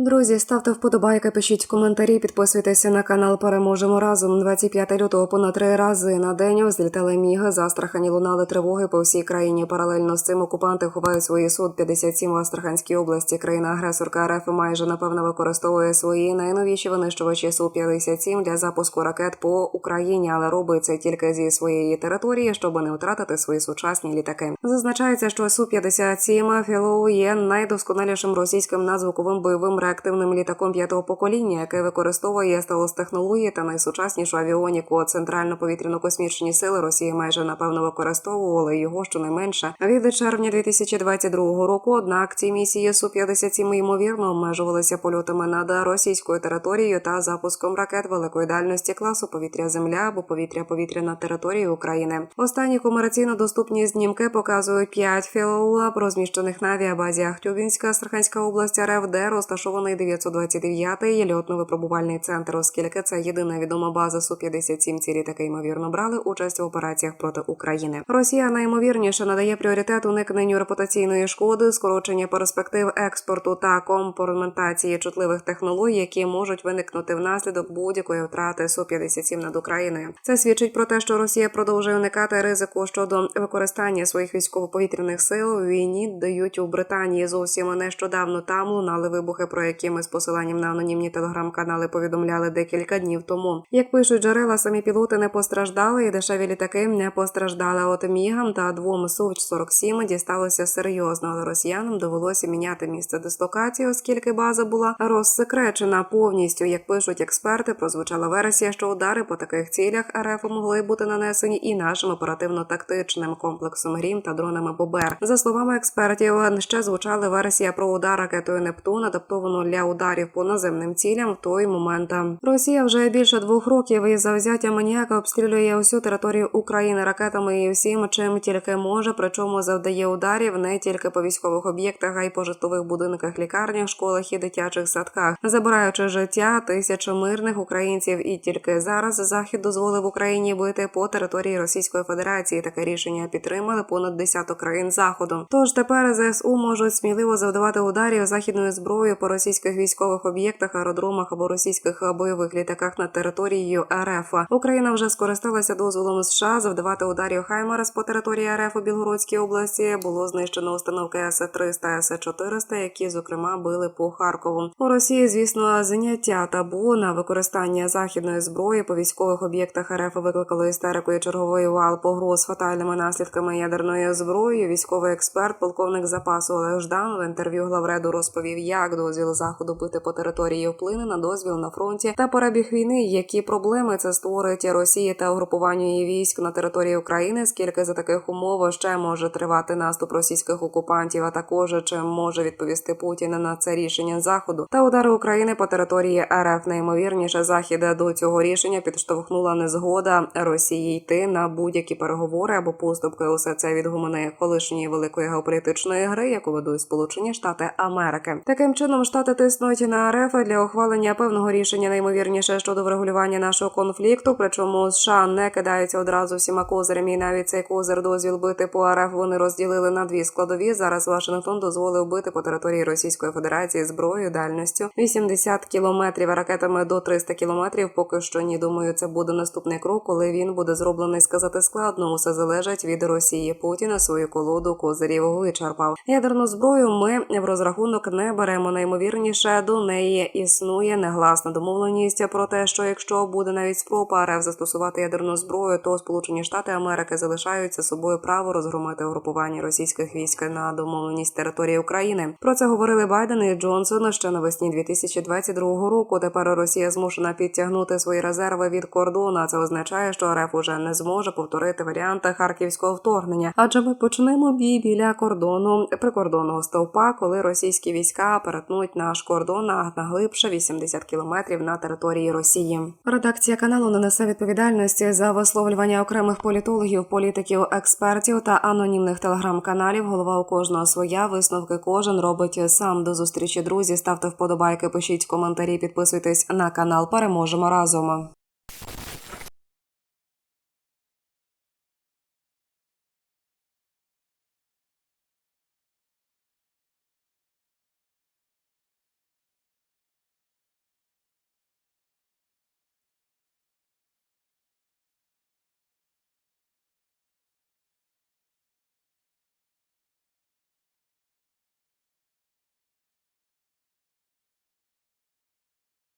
Друзі, ставте вподобайки, пишіть коментарі, підписуйтеся на канал. Переможемо разом. 25 лютого понад три рази на день злітали міги. з Астрахані лунали тривоги по всій країні. Паралельно з цим окупанти ховають свої суд 57 в Астраханській області. Країна-агресорка РФ майже напевно використовує свої найновіші винищувачі су 57 для запуску ракет по Україні, але робить це тільки зі своєї території, щоб не втратити свої сучасні літаки. Зазначається, що су 57 Філоу є найдосконалішим російським надзвуковим бойовим реактивним літаком п'ятого покоління, який використовує стелос технології та найсучаснішу авіоніку. Центрально-повітряно-космічні сили Росії майже напевно використовували його щонайменше від червня 2022 року. Однак ці місії су 57 ймовірно обмежувалися польотами над російською територією та запуском ракет великої дальності класу повітря-земля або повітря-повітря на території України. Останні комерційно доступні знімки показують п'ять філоуап, розміщених на авіабазі Ахтюбінська, Астраханська область РФ, де розташований 929-й льотно-випробувальний центр, оскільки це єдина відома база су 57 Ці літаки ймовірно брали участь в операціях проти України. Росія найімовірніше надає пріоритет уникненню репутаційної шкоди, скорочення перспектив експорту та компроментації чутливих технологій, які можуть виникнути внаслідок будь-якої втрати су 57 над Україною. Це свідчить про те, що Росія продовжує уникати ризику щодо використання своїх військово-повітряних сил у війні. Дають у Британії зовсім нещодавно там лунали вибухи, про які ми з посиланням на анонімні телеграм-канали повідомляли декілька днів тому. Як пишуть джерела, самі пілоти не постраждали, і дешеві літаки не постраждали. От мігам та двом су 47 дісталося серйозно, але росіянам довелося міняти місце дислокації, оскільки база була розсекречена повністю. Як пишуть експерти, прозвучала версія, що удари по таких цілях РФ могли бути нанесені і нашим оперативно-тактичним комплексом Грім та дронами Бобер. За словами експертів, ще звучали версія про удар ракетою Нептун, адаптовану для ударів по наземним цілям в той момент. Росія вже більше двох років із завзяття маніяка обстрілює усю територію України ракетами і всім, чим тільки може. Причому завдає ударів не тільки по військових об'єктах, а й по житлових будинках, лікарнях, школах і дитячих садках, забираючи життя тисяч мирних українців. І тільки зараз захід дозволив Україні бити по території Російської Федерації. Таке рішення підтримали понад десяток країн заходу. Тож тепер ЗСУ можуть сміливо завдавати ударів західною зброєю по російських військових об'єктах, аеродромах або російських бойових літаках над територією РФ. Україна вже скористалася дозволом США завдавати ударів Хаймарес по території РФ у Білгородській області. Було знищено установки С-300, С-400, які зокрема били по Харкову. У Росії, звісно, заняття табу на використання західної зброї по військових об'єктах РФ викликало істерику і черговий вал погроз фатальними наслідками ядерної зброї. Військовий експерт, полковник запасу Олег Ждан в інтерв'ю главреду розповів, як дозвіл заходу бити по території вплине на дозвіл на фронті та перебіг війни. Які проблеми це створить Росії та угрупуванню її військ на території України? Скільки за таких умов ще може тривати наступ російських окупантів? А також чим може відповісти Путін на це рішення заходу та удари України по території РФ найімовірніше захід до цього рішення підштовхнула незгода Росії йти на будь-які переговори або поступки. Усе це від гумани колишньої великої геополітичної гри, яку ведуть Сполучені Штати Америки. Таким чином штати тиснуть на РФ для ухвалення певного рішення найімовірніше щодо врегулювання нашого конфлікту. Причому США не кидаються одразу всіма козирями. І навіть цей козир дозвіл бити по РФ вони розділили на дві складові. Зараз Вашингтон дозволив бити по території Російської Федерації зброєю дальністю 80 кілометрів а ракетами до 300 кілометрів. Поки що ні, думаю, це буде наступний крок, коли він буде зроблений. Сказати складно. Усе залежить від Росії. Путіна свою колоду козирів вичерпав. Ядерну зброю ми в розрахунок не беремо. Наймовірніше до неї існує негласна домовленість про те, що якщо буде навіть спроба РФ застосувати ядерну зброю, то Сполучені Штати Америки залишаються собою право розгромити угрупування російських військ на домовленість території України. Про це говорили Байден і Джонсон ще навесні 2022 року. Тепер Росія змушена підтягнути свої резерви від кордону. Це означає, що РФ уже не зможе повторити варіанти харківського вторгнення, адже ми почнемо бій біля кордону прикордонного стовпа, коли російські війська перетнуть наш кордон на глибше 80 кілометрів на території Росії. Редакція каналу не несе відповідальності за висловлювання окремих політологів, політиків, експертів та анонімних телеграм-каналів. Голова у кожного своя висновки кожен робить сам. До зустрічі друзі. Ставте вподобайки, пишіть коментарі, підписуйтесь на канал. Переможемо разом.